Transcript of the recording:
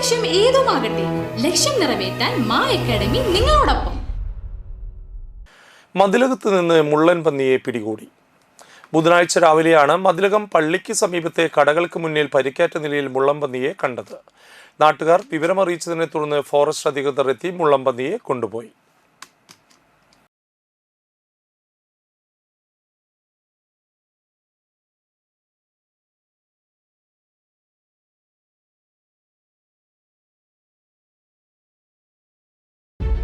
ലക്ഷ്യം ഏതുമാകട്ടെ ലക്ഷ്യം നിറവേറ്റാൻ മാ അക്കാഡമി നിങ്ങളോടൊപ്പം. മതിലകത്ത് നിന്ന് മുള്ളൻ പന്നിയെ പിടികൂടി. ബുധനാഴ്ച രാവിലെയാണ് മതിലകം പള്ളിക്ക് സമീപത്തെ കടകൾക്ക് മുന്നിൽ പരിക്കേറ്റ നിലയിൽ മുള്ളംപന്നിയെ കണ്ടത്. നാട്ടുകാർ വിവരമറിയിച്ചതിനെ തുടർന്ന് ഫോറസ്റ്റ് അധികൃതർ എത്തി മുള്ളംപന്നിയെ കൊണ്ടുപോയി.